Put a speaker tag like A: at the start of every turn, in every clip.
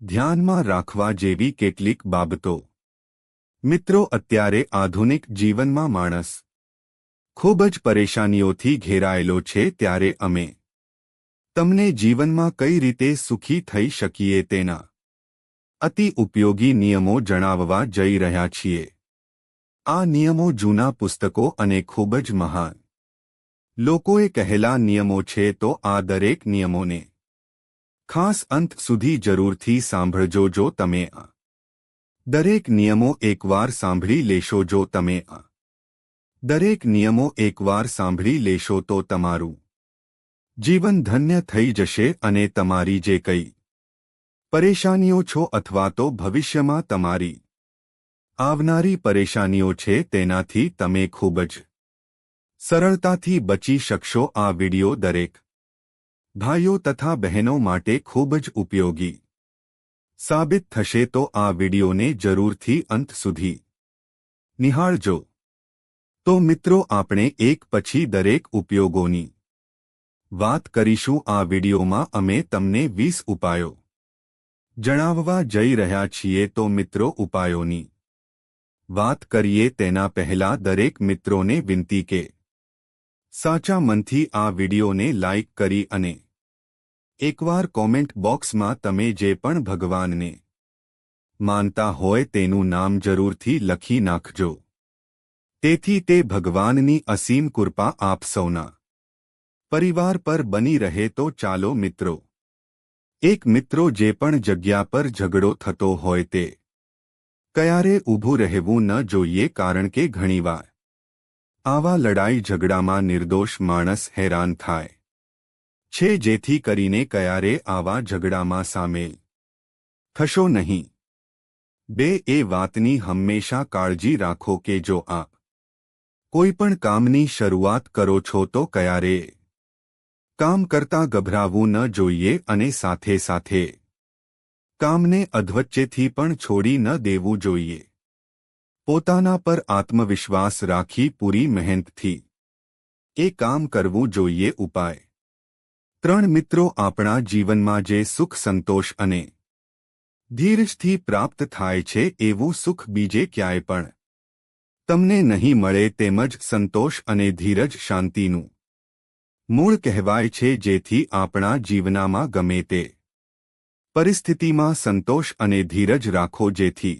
A: ધ્યાનમાં રાખવા જેવી કેટલીક બાબતો. મિત્રો, અત્યારે આધુનિક જીવનમાં માણસ ખૂબ જ પરેશાનીઓથી ઘેરાયેલો છે, ત્યારે અમે તમને જીવનમાં કઈ રીતે સુખી થઈ શકીએ તેના અતિ ઉપયોગી નિયમો જણાવવા જઈ રહ્યા છીએ. આ નિયમો જૂના પુસ્તકો અને ખૂબ જ મહાન લોકોએ કહેલા નિયમો છે, તો આ દરેક નિયમોને ખાસ અંત સુધી જરૂરથી સાંભળજો જો તમે આ દરેક નિયમો એકવાર સાંભળી લેશો જો તમે આ દરેક નિયમો એકવાર સાંભળી લેશો તો તમારું જીવન ધન્ય થઈ જશે અને તમારી જે કઈ પરેશાનીઓ છો અથવા તો ભવિષ્યમાં તમારી આવનારી પરેશાનીઓ છે તેનાથી તમે ખૂબ જ સરળતાથી બચી શકશો આ વિડિયો દરેક ભાઈઓ તથા બહેનો માટે ખૂબ જ ઉપયોગી. સાબિત થશે તો આ વિડિયોને જરૂરથી અંત સુધી નિહાળજો. તો મિત્રો આપણે એક પછી દરેક ઉપયોગોની વાત કરીશું આ વિડિયોમાં અમે તમને વીસ ઉપાયો જણાવવા જઈ રહ્યા છીએ તો મિત્રો ઉપાયોની વાત કરીએ તેના પહેલા દરેક મિત્રોને વિનંતી કે સાચા મનથી આ વિડિયોને લાઇક કરી અને એકવાર કોમેન્ટ બોક્સમાં તમે જે પણ ભગવાનને માનતા હોય તેનું નામ જરૂરથી લખી નાખજો. તેથી તે ભગવાનની અસીમ કૃપા આપ સૌના પરિવાર પર બની રહે તો ચાલો મિત્રો. એક મિત્રો જે પણ જગ્યા પર ઝઘડો થતો હોય તે કયારે ઊભું રહેવું ન જોઈએ કારણ કે ઘણીવાર આવા લડાઈ ઝઘડામાં નિર્દોષ માણસ હેરાન થાય. છે જેથી કરીને કયારે આવા ઝઘડામાં સામેલ. થશો નહીં. બે, એ વાતની હંમેશા કાળજી રાખો કે જો આપ કોઈપણ કામની શરૂઆત કરો છો તો કયારે કામ કરતા ગભરાવું ન જોઈએ અને સાથે સાથે કામને અધવચ્ચેથી પણ છોડી ન દેવું જોઈએ. પોતાના પર આત્મવિશ્વાસ રાખી પૂરી મહેનતથી એ કામ કરવું જોઈએ ઉપાય. ત્રણ મિત્રો આપણા જીવનમાં જે સુખ સંતોષ અને ધીરજથી પ્રાપ્ત થાય છે એવું સુખ બીજે ક્યાંય પણ તમને નહીં મળે તેમજ સંતોષ અને ધીરજ શાંતિનું મૂળ કહેવાય છે જેથી આપણા જીવનામાં ગમે તે પરિસ્થિતિમાં સંતોષ અને ધીરજ રાખો જેથી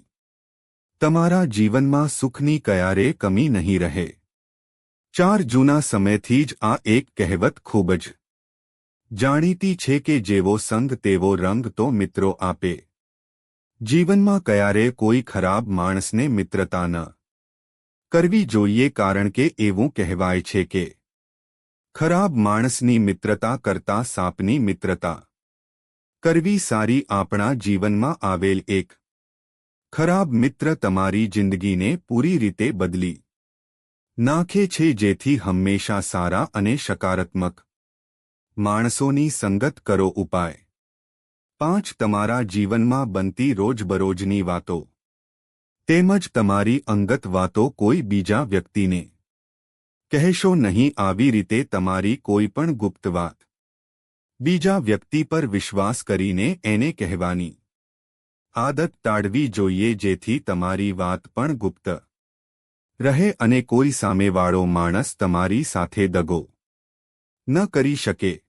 A: તમારા જીવનમાં સુખની કયારે કમી નહીં રહે. ચાર જૂના સમયથી જ આ એક કહેવત ખૂબ જ જાણીતી છે કે જેવો સંગ તેવો રંગ તો મિત્રો આપે. જીવનમાં કયારે કોઈ ખરાબ માણસને મિત્રતા ન કરવી જોઈએ કારણ કે એવું કહેવાય છે કે ખરાબ માણસની મિત્રતા કરતા સાપની મિત્રતા કરવી સારી આપણા જીવનમાં આવેલ એક ખરાબ મિત્ર તમારી જિંદગીને પૂરી રીતે બદલી નાખે છે જેથી હંમેશા સારા અને સકારાત્મક માણસોની સંગત કરો ઉપાય. પાંચ, તમારા જીવનમાં બનતી રોજબરોજની વાતો. તેમજ તમારી અંગત વાતો કોઈ બીજા વ્યક્તિને. કહેશો નહીં, આવી રીતે તમારી કોઈ પણ ગુપ્ત વાત. બીજા વ્યક્તિ પર વિશ્વાસ કરીને એને કહેવાની. આદત ટાળવી જોઈએ જેથી તમારી વાત પણ ગુપ્ત રહે અને કોઈ સામેવાળો માણસ તમારી સાથે દગો ન કરી શકે.